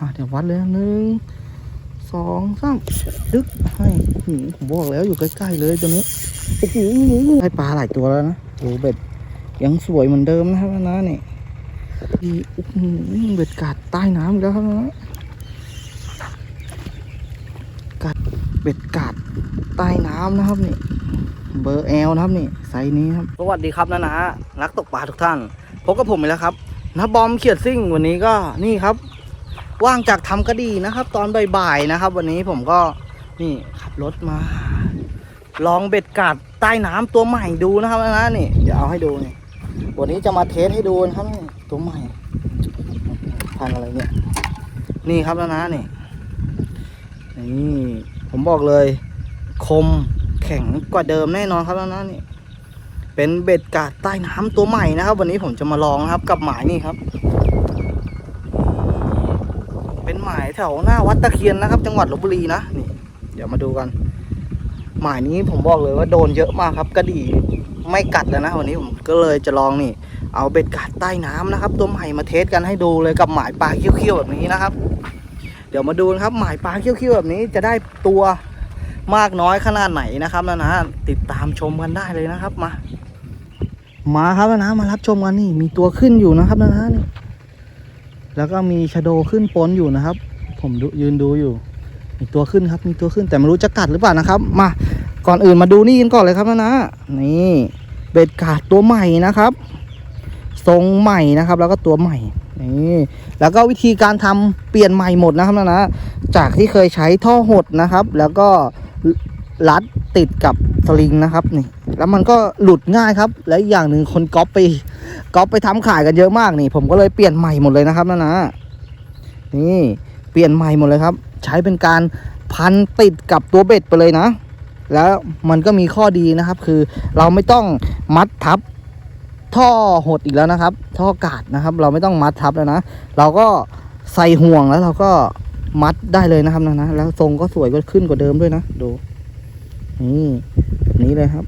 อะเดี๋ยววัดเลยนะหนึ่งสองสามดึกให้หืมผมบอกแล้วอยู่ใกล้ๆเลยตัวนี้โอ้โหได้ปลาหลายตัวแล้วนะโอ้เบ็ดยังสวยเหมือนเดิมนะครับนะนี่ดีโอ้โหเบ็ดกัดใต้น้ำแล้วครับนะกัดเบ็ดกัดใต้น้ำนะครับนี่เบอร์แอลนะครับนี่ไซส์นี้ครับสวัสดีครับนะนะนักตกปลาทุกท่านพบกับผมอีกแล้วครับนะบอมเขียดซิ่งวันนี้ก็นี่ครับ ว่างจากทำกระดีนะครับ ตอนบ่ายๆนะครับ วันนี้ผมก็นี่ขับรถมา ลองเบ็ดกัดใต้น้ำตัวใหม่ดูนะครับนะนะนี่เดี๋ยวเอาให้ดูนี่วันนี้จะมาเทสให้ดูนะครับตัวใหม่พันอะไรเนี่ย นี่ครับนะนะนี่นี่ผมบอกเลย คมแข็งกว่าเดิมแน่นอนครับนะนะนี่เป็นเบ็ดกาดใต้น้ำตัวใหม่นะครับ วันนี้ผมจะมาลองนะครับ กับหมายนี่ครับ เป็น หมายแถวหน้าวัดตะเคียนนะครับ จังหวัดลบบุรีนะนี่ เดี๋ยวมาดูกัน หมายนี้ผมบอกเลยว่าโดนเยอะมากครับ กระดี่ไม่กัดแล้วนะวันนี้ผมก็เลยจะลองนี่ เอาเบ็ดกาดใต้น้ำนะครับตัวใหม่มาเทสกันให้ดูเลยกับหมายปลาเขี้ยวๆแบบนี้นะครับ เดี๋ยวมาดูนะครับหมายปลาเขี้ยวๆแบบนี้จะได้ตัวมากน้อยขนาดไหนนะครับนะนะติดตามชมกันได้เลยนะครับมา มาครับนะนะมารับชมกันนี่ มีตัวขึ้นอยู่นะครับนะนะนี่ แล้วก็มีชโดขึ้นปนอยู่นะครับ ผมยืนดูอยู่ มีตัวขึ้นครับ มีตัวขึ้นแต่ไม่รู้จะกัดหรือเปล่านะครับ มาก่อนอื่นมาดูนี่กันก่อนเลยครับนะนะนี่เบ็ดกาดตัวใหม่นะครับ ทรงใหม่นะครับ แล้วก็ตัวใหม่นี่แล้วก็วิธีการทำเปลี่ยนใหม่หมดนะครับนะนะจากที่เคยใช้ท่อหดนะครับ แล้วก็รัดติดกับสลิงนะครับนี่ แล้วมันก็หลุดง่ายครับ และอีกอย่างหนึ่งคนก๊อปไปก๊อปไปทำขายกันเยอะมากนี่ ผมก็เลยเปลี่ยนใหม่หมดเลยนะครับนะนะนี่เปลี่ยนใหม่หมดเลยครับ ใช้เป็นการพันติดกับตัวเบ็ดไปเลยนะ แล้วมันก็มีข้อดีนะครับ คือเราไม่ต้องมัดทับท่อหดอีกแล้วนะครับ ท่อกาดนะครับ เราไม่ต้องมัดทับแล้วนะเราก็ใส่ห่วงแล้วเราก็มัดได้เลยนะครับนะนะแล้วทรงก็สวยก็ขึ้นกว่าเดิมด้วยนะดูนี่นี้เลยครับ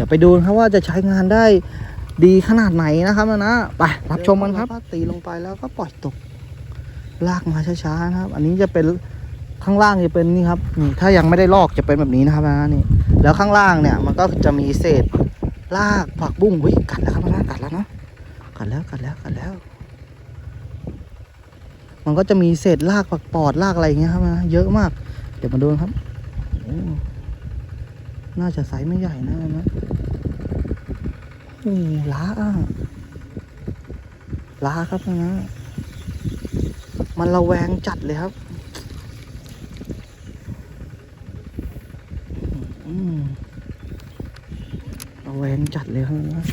ดี๋ยวไปดูนะครับว่าจะใช้งานได้ดีขนาดไหนนะครับนะนะไปรับชมกันครับตีลงไปแล้วก็ปล่อยตก ลากมาช้าๆนะครับ อันนี้จะเป็นข้างล่างจะเป็นนี่ครับนี่ถ้ายังไม่ได้ลอกจะเป็นแบบนี้นะครับนะนี่ แล้วข้างล่างเนี่ยมันก็จะมีเศษลากผักบุ้งวิ่งกัดแล้วครับนะกัดแล้วนะกัดแล้วกัดแล้วกัดแล้ว มันก็จะมีเศษลากผักปอดลากอะไรอย่างเงี้ยครับนะเยอะมาก เดี๋ยวมาดูนะครับโอ้น่าจะไซส์ไม่ใหญ่นะนะ โอ้ล้าอะล้าครับนะมันระแวงจัดเลยครับระแวงจัดเลยครับนะ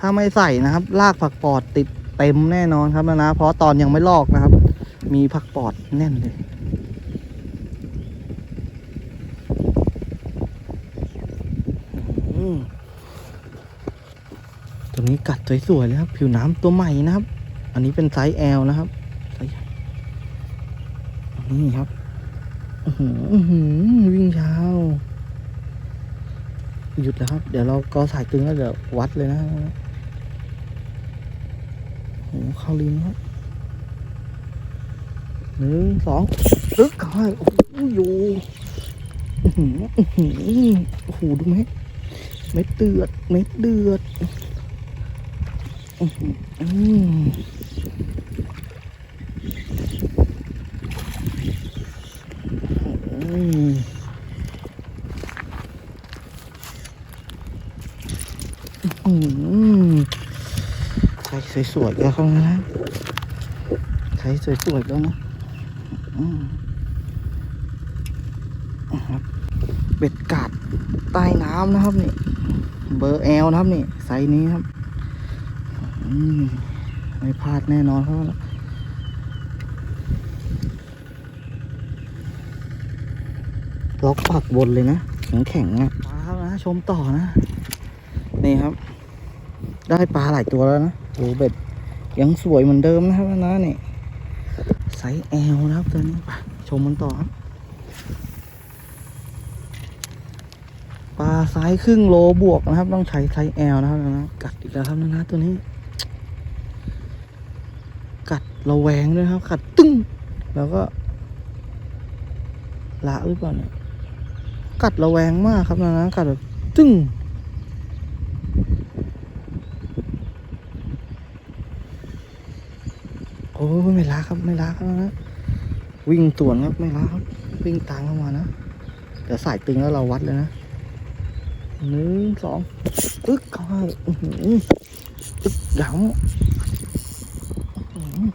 ถ้าไม่ใส่นะครับ ลากผักปอดติดเต็มแน่นอนครับนะนะเพราะตอนยังไม่ลอกนะครับ มีผักปอดแน่นเลยอืม ตัวนี้กัดสวยๆเลยครับ ผิวน้ำตัวใหม่นะครับ อันนี้เป็นไซส์ L นะครับไซส์ใหญ่นี่ครับอือหือวิ่งเช้า หยุดแล้วครับ เดี๋ยวเราก็สายตึงแล้วเดี๋ยววัดเลยนะโอ้โหเข้าลิ้นครับหนึ่งสองตึ๊กเข้าไปโอ้โหอยู่หืออื้อหือโอ้โหดูไหมเม็ดเดือด เม็ดเดือด ใช้สวยๆแล้วเขานะใช้สวยๆแล้วนะอืมนะครับเบ็ดกาดใต้น้ำนะครับนี่ เบอร์แอลนะครับนี่ไซส์นี้ครับ ไม่พลาดแน่นอนครับล็อกปักบนเลยนะแข็งแข็งๆอะมาครับนะชมต่อนะ นี่ครับ ได้ปลาหลายตัวแล้วนะโอ้เบ็ดยังสวยเหมือนเดิมนะครับนะนี่ไซส์แอลนะครับตัวนี้ไปชมมันต่อครับปลาไซส์ครึ่งโลบวกนะครับ ต้องใช้ไซส์แอลนะครับนะกัดอีกแล้วครับนะนะตัวนี้ กัดระแวงด้วยครับกัดตึ้งแล้วก็ ละหรือเปล่าเนี่ย กัดระแวงมากครับนะนะกัดแบบตึ้งโอ้ไม่ละครับ ไม่ละครับนะวิ่งสวนครับไม่ละครับ วิ่งตามเข้ามานะเดี๋ยวสายตึงแล้วเราวัดเลยนะหนึ่งสองอึ๊กเข้าให้อื้อหืออึ๊กย้ำอื้อหืออุ้ย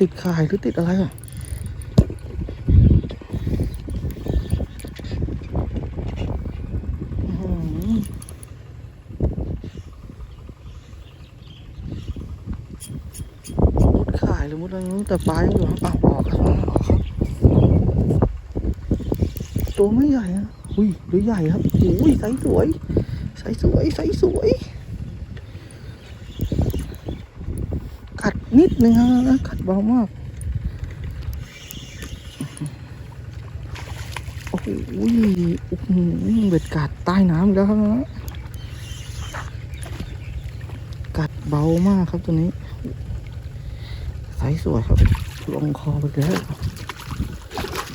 ติดข่ายหรือติดอะไรอะมุดข่ายหรือมุดอะไรนู้แต่ปลายังอยู่ครับอะออกครับออกครับ ตัวไม่ใหญ่อะอุ้ยหรือใหญ่ครับอุ้ยไซส์สวยไซส์สวยไซส์สวย กัด นิดนึงครับกัดเบามาก โอ้โหอื้อหือเบ็ดกัดใต้น้ำแล้วครับนะกัดเบามากครับตัวนี้ไซส์สวยครับ ลงคอไปแล้ว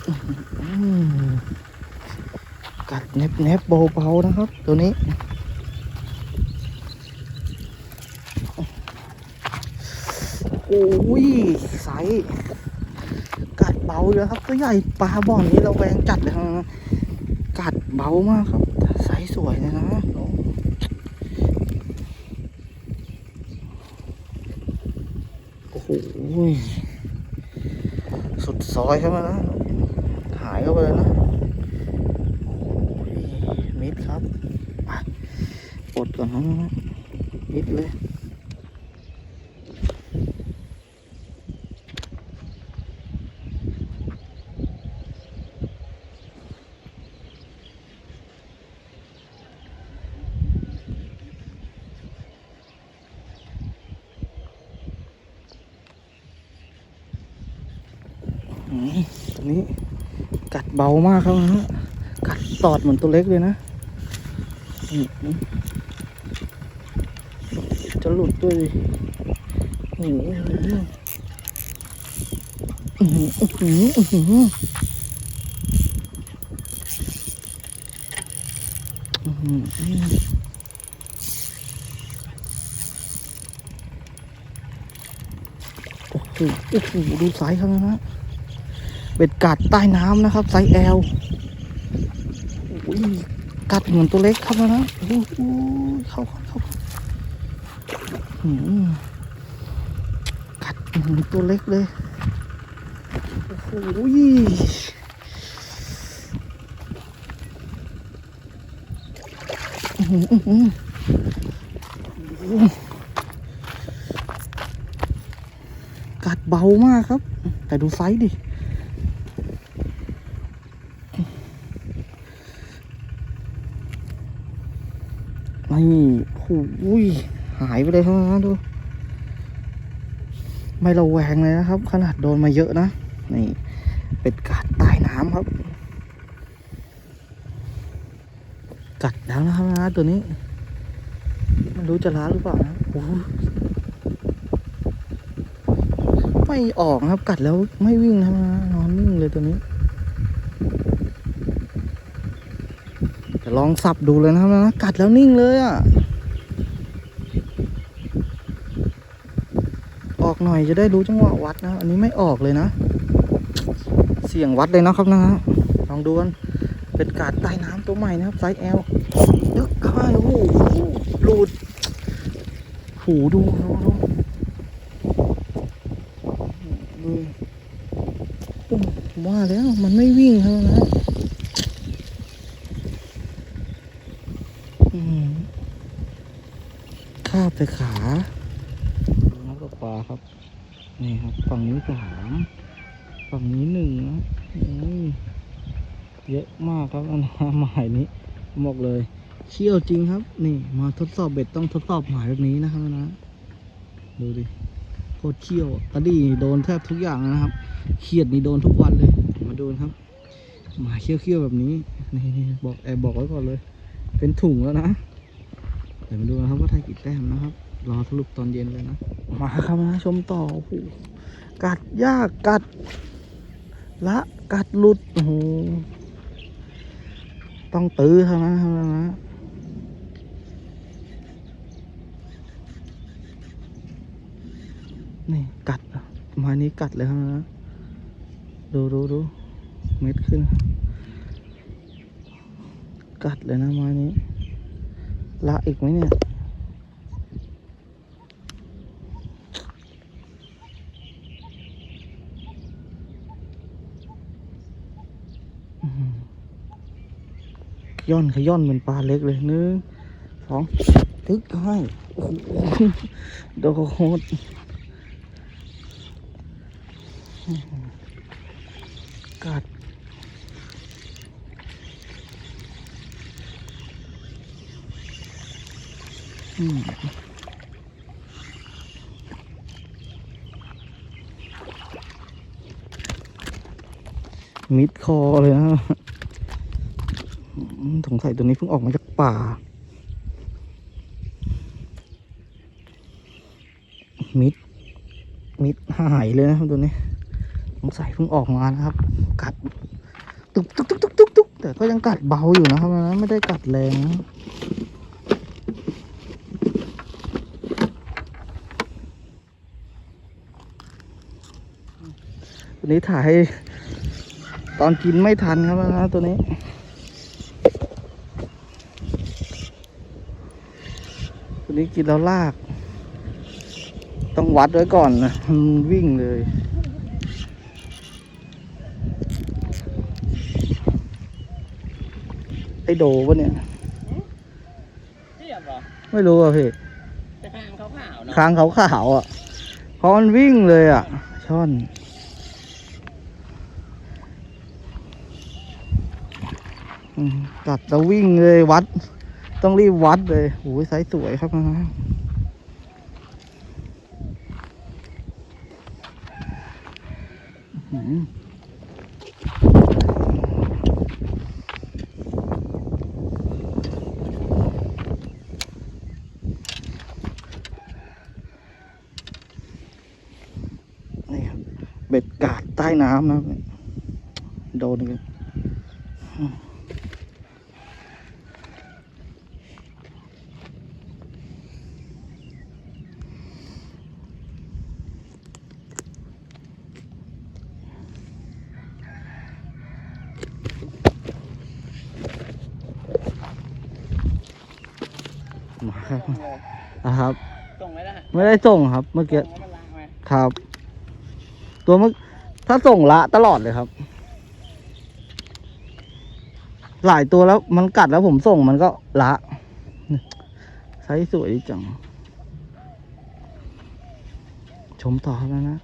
อื้อหือกัดเน็บเน็บเบาๆนะครับ ตัวนี้ โอ้ยใสกัดเบาเลยครับตัวใหญ่ปลาบ่อนนี้เราแวงจัดเลยกัดเบามากครับใสสวยเลยนะโอ้โหสุดซอยใช่ไหมนะหายเข้าไปเลยนะมิดครับอะปลดก่อนนะมิดเลย ตัวนี้กัดเบามากครับนะฮะกัดตอดเหมือนตัวเล็กเลยนะอืมจะหลุดด้วยดิโอ้โหอื้อหืออื้อหืออื้อหืออื้อหือโอ้โหโอ้โหดูส์เขานะฮะ เบ็ดกัดใต้น้ำนะครับ ไซส์แอลโอ้ยกัดเหมือนตัวเล็กครับนะโอ้โหเข้าเข้าเข้าหืมกัดเหมือนตัวเล็กเลยโอ้โหอื้อหืออื้อหือโอ้โหกัดเบามากครับ แต่ดูไซส์ดิ นี่โอ้ยหายไปเลยครับนะดูไม่ระแวงเลยนะครับ ขนาดโดนมาเยอะนะ นี่ เป็ดกัดใต้น้ำครับ กัดแล้วนะครับนะตัวนี้ มันรู้จะล้าหรือเปล่านะโอ้ไม่ออกครับ กัดแล้วไม่วิ่งนะนอนนิ่งเลยตัวนี้ จะ ลองสับดูเลยนะครับนะกัดแล้วนิ่งเลยอะ ออกหน่อยจะได้รู้จังหวะวัดนะ อันนี้ไม่ออกเลยนะ เสียงวัดเลยนะครับนะฮะลองดูกันเป็นกาดใต้น้ำตัวใหม่นะครับไซส์ L ยึกเข้ามาโอ้โหหลุดหูดูดูดูโอ้ผมว่าแล้วมันไม่วิ่งครับนะ อืมคาบแต่ขาดูน้ำกับปลาครับ นี่ ครับ ฝั่งนี้สามฝั่งนี้หนึ่งนะเยอะมากครับอันนะหมายนี้บอกเลยเชี่ยวจริงครับ นี่ มาทดสอบเบ็ดต้องทดสอบหมายแบบนี้นะครับนะ ดูดิโคตรเชี่ยวกระดี่โดนแทบทุกอย่างนะครับเขียดนี่โดนทุกวันเลยมาดูนะครับ หมายเขี้ยวๆแบบนี้นี่บอกแอบบอกไว้ก่อนเลย เป็นถุงแล้วนะเดี๋ยวมาดูนะครับว่าไทยกี่แต้มนะครับ รอสรุปตอนเย็นเลยนะ มาครับมาชมต่อโอ้โห กัดยากกัด ละกัดหลุดโอ้โหต้องตื้อเท่านั้นเท่านั้นนะนี่กัดมานี้กัดเลยเท่านั้นะดูดูดูเม็ดขึ้น กัดเลยนะมานี้ ละอีกไหมเนี่ย อื้อหือ ย่อนขย่อนเหมือนปลาเล็กเลยหนึ่งสองตึกให้โอ้โหโดนอื้อหือกัดอืมมิดคอเลยนะ สงสัยตัวนี้เพิ่งออกมาจากป่า มิด มิดหายเลยนะครับตัวนี้ สงสัยเพิ่งออกมานะครับ กัด ตุกตุกตุกตุกตุกตุกแต่ก็ยังกัดเบาอยู่นะครับนะไม่ได้กัดแรงตัวนี้ถ่ายตอนกินไม่ทันครับนะตัวนี้ ตัว นี้กินแล้วลาก ต้องวัดไว้ก่อนนะมันวิ่งเลยไอโดปะเนี่ยเทียบเหรอไม่รู้อะพี่จะข้างขาวๆเนาะค้างขาวๆอะเพราะมันวิ่งเลยอะ ช่อนอืมกัดแล้ววิ่งเลยวัด ต้องรีบวัดเลยโอ้ยไซส์สวยครับน้องนี่ครับ เบ็ดกาดใต้น้ำนะ โดนกัน มาครับนะครับ ส่งไว้แล้วไม่ได้ส่งครับ เมื่อกี้ส่งไว้มันล้างไว้ครับ ตัวเมื่อถ้าส่งละตลอดเลยครับ หลายตัวแล้วมันกัดแล้วผมส่งมันก็ละไซส์สวยดีจัง ชมต่อแล้วนะ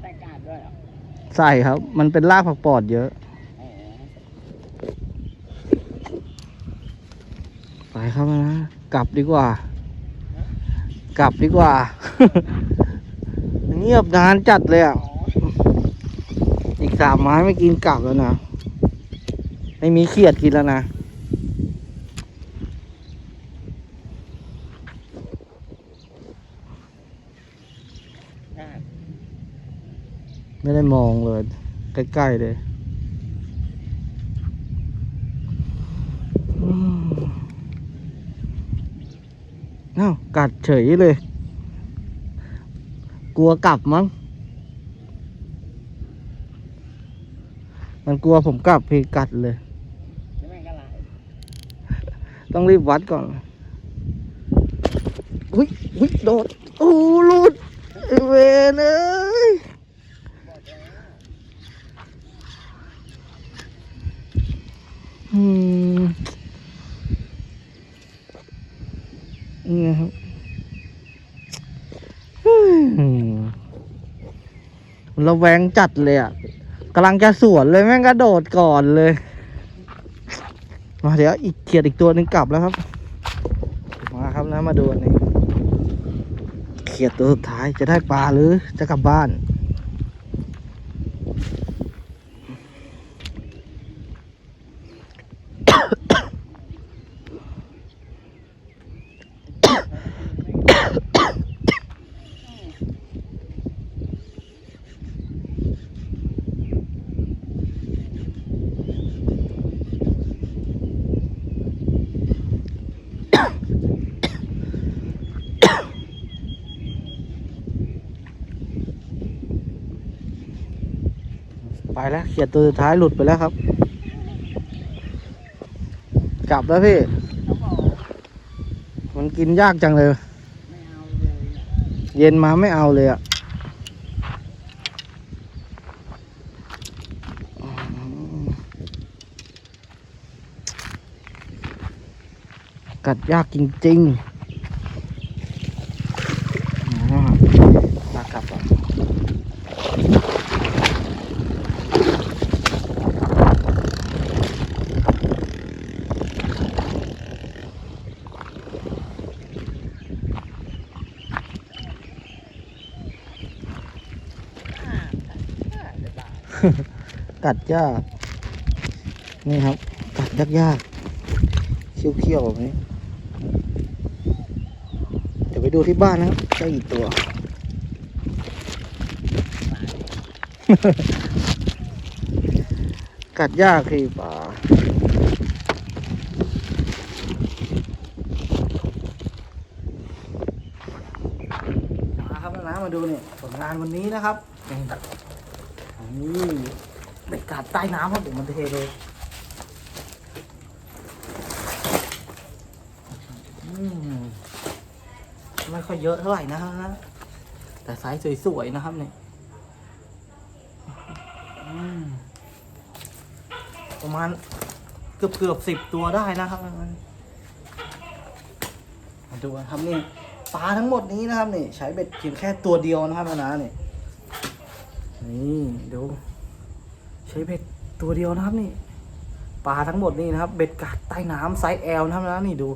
ใส่กาดด้วยเหรอ ใส่ครับ มันเป็นรากผักปอดเยอะ ไปครับนะ กลับดีกว่า กลับดีกว่า เงียบนานจัดเลยอะ อีกสามไม้ไม่กินกลับแล้วนะ ไม่มีเขียดกินแล้วนะ กาด ไม่ได้มองเลย ใกล้ ๆ เลยอ้าวกัดเฉยเลย กลัวกลับมั้ง มันกลัวผมกลับพี่กัดเลย ต้องรีบวัดก่อน อุ้ยอุ้ยโดด โอ้หลุดไอ้เวนเอ้ย อืมนี่ไงครับเระแวงจัดเลยอะกำลังจะสวนเลยแม่งกระโดดก่อนเลย มาเดี๋ยวอีกเขียดอีกตัวหนึ่งกลับแล้วครับ มาครับนะมาดูอันนี้ เขียดตัวสุดท้ายจะได้ปลาหรือจะกลับบ้าน ไปแล้วเขียดตัวสุดท้ายหลุดไปแล้วครับ กลับแล้วพี่ มันกินยากจังเลย เย็นมาไม่เอาเลยอะกัดยากจริงๆอ่าลากกลับ กัดยากนี่ครับกัดยากยากๆเคี้ยวๆแบบนี้เดี๋ยวไปดูที่บ้านนะครับได้กี่ตัว กัดยากคือป่ามาครับนะมาดูเนี่ยผลงานวันนี้นะครับนี่ เบ็ดกัดใต้น้ำครับผมมันเทเลยอืมไม่ค่อยเยอะเท่าไหร่นะฮะแต่ไซส์สวยๆนะครับเนี่ยอืมประมาณเกือบเกือบสิบตัวได้นะครับมาดูครับนี่ปลาทั้งหมดนี้นะครับนี่ใช้เบ็ดเพียงแค่ตัวเดียวนะครับนะเนี่ยนี่ดู ใช้เบ็ดตัวเดียวนะครับนี่ปลาทั้งหมดนี่นะครับเบ็ดกัดใต้น้ำไซส์แอลนะครับนะนี่ดู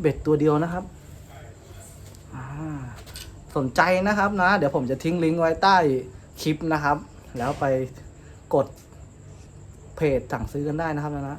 เบ็ดตัวเดียวนะครับสนใจนะครับนะ เดี๋ยวผมจะทิ้งลิงก์ไว้ใต้คลิปนะครับ แล้วไปกดเพจสั่งซื้อกันได้นะครับนะ